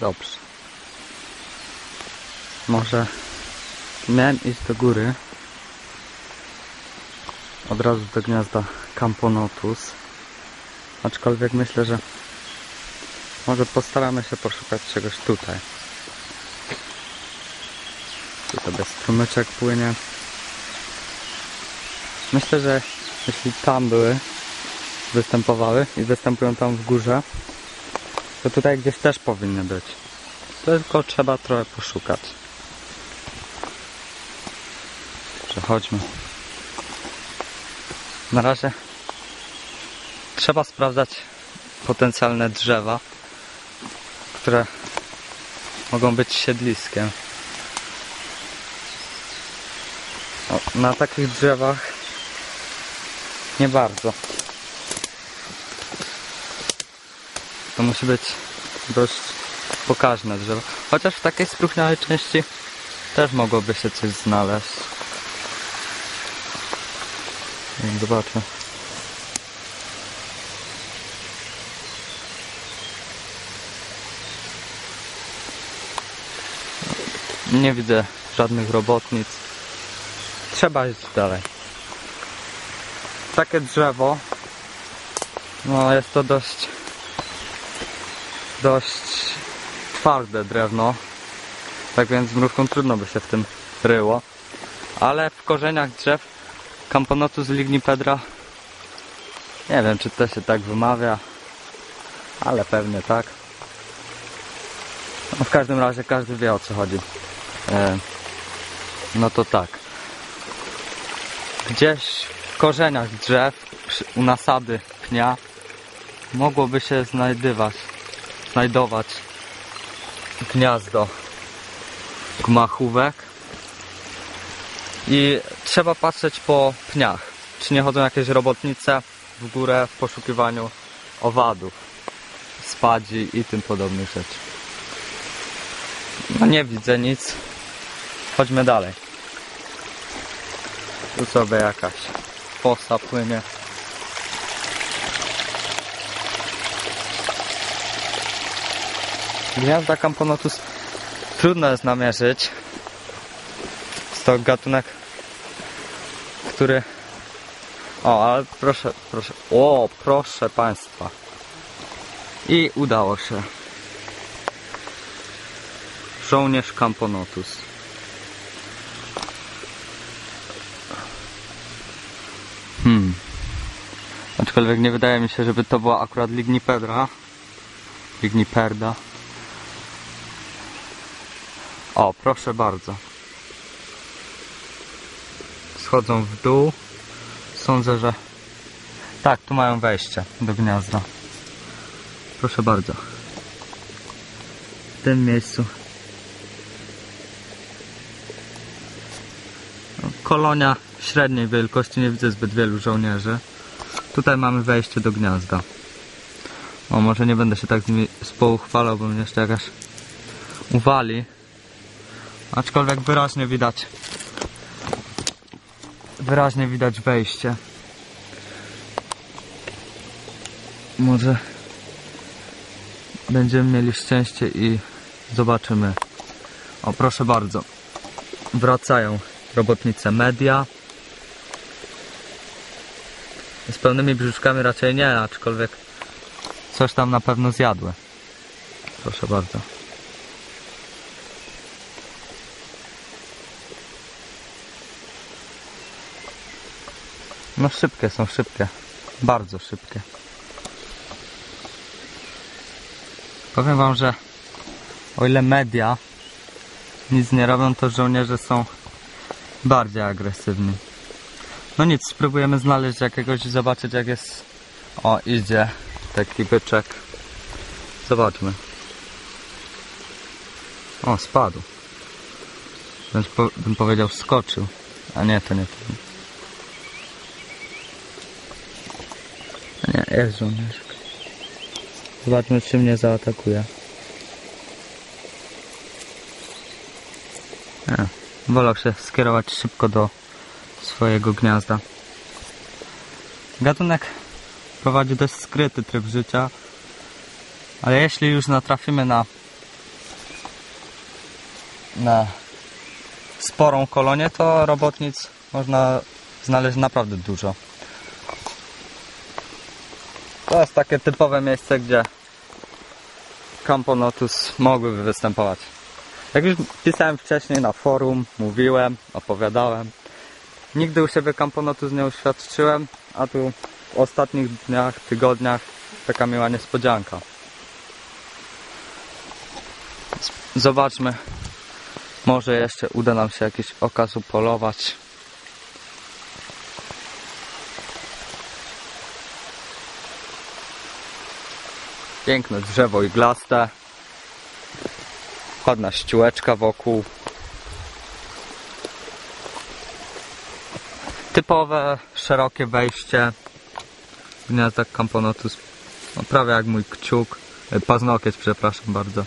Dobrze. Może miałem iść do góry. Od razu do gniazda Camponotus. Aczkolwiek myślę, że może postaramy się poszukać czegoś tutaj. Tu sobie strumyczek płynie. Myślę, że jeśli tam były, występowały i występują tam w górze, to tutaj gdzieś też powinny być. Tylko trzeba trochę poszukać. Przechodźmy. Na razie trzeba sprawdzać potencjalne drzewa, które mogą być siedliskiem. O, na takich drzewach nie bardzo. To musi być dość pokaźne drzewo. Chociaż w takiej spróchniałej części też mogłoby się coś znaleźć. Więc Zobaczmy. Nie widzę żadnych robotnic. Trzeba iść dalej. Takie drzewo. No jest to dość dość twarde drewno. Tak więc mrówką trudno by się w tym ryło. Ale w korzeniach drzew Camponotus lignipedra nie wiem czy to się tak wymawia, ale pewnie tak. No w każdym razie każdy wie o co chodzi. E, no to tak. Gdzieś w korzeniach drzew, u nasady pnia, mogłoby się znajdywać, znajdować gniazdo gmachówek. I trzeba patrzeć po pniach, czy nie chodzą jakieś robotnice w górę w poszukiwaniu owadów, spadzi i tym podobnych rzeczy. No nie widzę nic. Chodźmy dalej. Tu sobie jakaś fosa płynie. Gniazda Camponotus trudno jest namierzyć. Jest to gatunek, który... O, ale proszę, proszę... O, proszę Państwa. I udało się. Żołnierz Camponotus. Hmm. Aczkolwiek nie wydaje mi się, żeby to była akurat Lignipedra. Ligniperda. O, proszę bardzo. Schodzą w dół. Sądzę, że... Tak, tu mają wejście do gniazda. Proszę bardzo. W tym miejscu. No, Kolonia średniej wielkości, nie widzę zbyt wielu żołnierzy. Tutaj mamy wejście do gniazda. O, może nie będę się tak z nimi społuchwalał, bo mnie jeszcze jakaś uwali. Aczkolwiek wyraźnie widać wyraźnie widać wejście. Może będziemy mieli szczęście i zobaczymy. O, proszę bardzo. Wracają robotnice media. Z pełnymi brzuszkami raczej nie, aczkolwiek coś tam na pewno zjadły. Proszę bardzo. No szybkie są, szybkie. Bardzo szybkie. Powiem wam, że o ile media nic nie robią, to żołnierze są bardziej agresywni. No nic, spróbujemy znaleźć jakiegoś i zobaczyć jak jest... O, idzie taki byczek. Zobaczmy. O, spadł. Wręcz po, bym powiedział skoczył. A nie, to nie to. Żołnierz. Zobaczmy, czy mnie zaatakuje. A, wolał się skierować szybko do swojego gniazda. Gatunek prowadzi dość skryty tryb życia, ale jeśli już natrafimy na na sporą kolonię, to robotnic można znaleźć naprawdę dużo. To jest takie typowe miejsce, gdzie Camponotus mogłyby występować. Jak już pisałem wcześniej na forum, mówiłem, opowiadałem. Nigdy u siebie Camponotus nie uświadczyłem, a tu w ostatnich dniach, tygodniach taka miła niespodzianka. Zobaczmy, może jeszcze uda nam się jakiś okaz upolować. Piękne drzewo iglaste. Ładna ściółeczka wokół. Typowe, szerokie wejście. Gniazdak Camponotus. No, prawie jak mój kciuk. E, Paznokieć, przepraszam bardzo.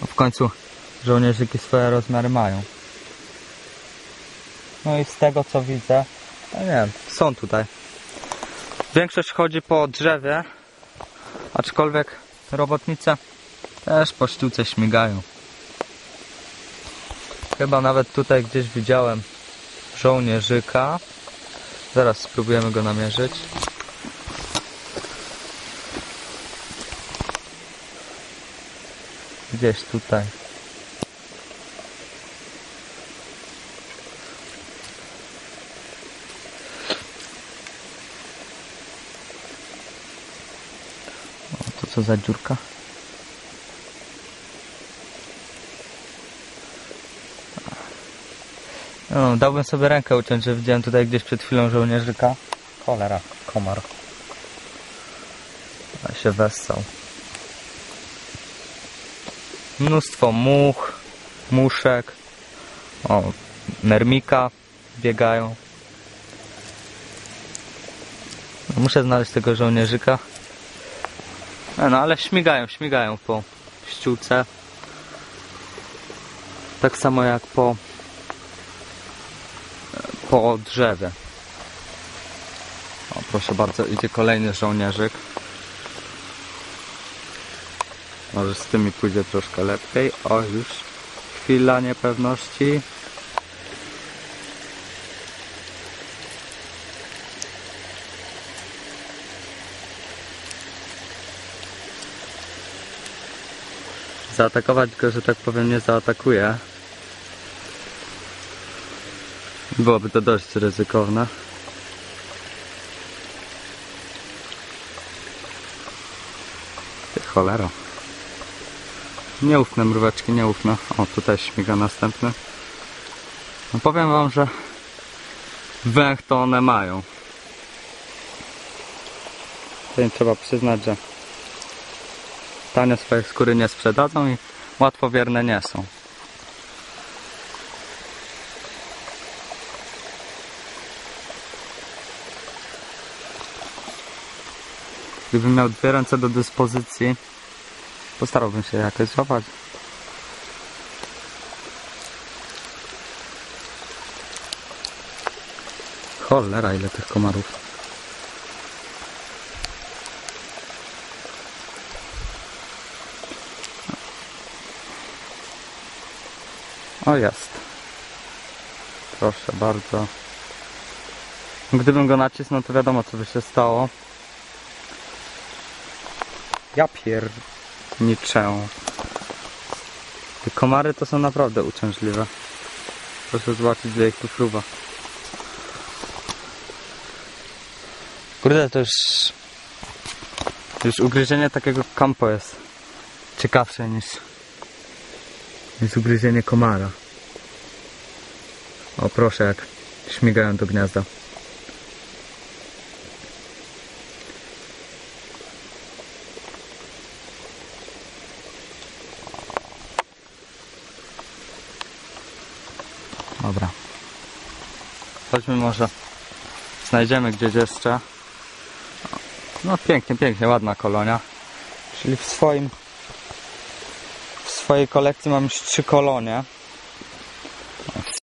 No w końcu żołnierzyki swoje rozmiary mają. No i z tego co widzę, no nie wiem, są tutaj. Większość chodzi po drzewie, aczkolwiek robotnice też po ściółce śmigają. Chyba nawet tutaj gdzieś widziałem żołnierzyka. Zaraz spróbujemy go namierzyć. Gdzieś tutaj. Co za dziurka? No, dałbym sobie rękę uciąć, że widziałem tutaj gdzieś przed chwilą żołnierzyka. Cholera, komar. A się wessał. Mnóstwo much, muszek. O, mermika biegają. Muszę znaleźć tego żołnierzyka. No, no ale śmigają, śmigają po ściółce. Tak samo jak po po drzewie. O, proszę bardzo, idzie kolejny żołnierzyk. Może z tymi pójdzie troszkę lepiej. O, już chwila niepewności. Zaatakować go, że tak powiem, nie zaatakuje. Byłoby to dość ryzykowne. Ty cholero. Nieufne mróweczki, nieufne. O, tutaj śmiga następny. No powiem wam, że węch to one mają. Im trzeba przyznać, że tanie swoje skóry nie sprzedadzą i łatwowierne nie są. Gdybym miał dwie ręce do dyspozycji, postarałbym się jakoś złapać. Cholera, ile tych komarów. O, jest. Proszę bardzo. Gdybym go nacisnął, to wiadomo, co by się stało. Ja pierniczę. Te komary to są naprawdę uciążliwe. Proszę zobaczyć, ile ich tu fruwa. Kurde, to już... Już ugryzienie takiego kampo jest ciekawsze niż... niż ugryzienie komara. O proszę, jak śmigają do gniazda. Dobra. Chodźmy może. Znajdziemy gdzieś jeszcze. No pięknie, pięknie, ładna kolonia. Czyli w swoim swojej kolekcji mam już trzy kolonie.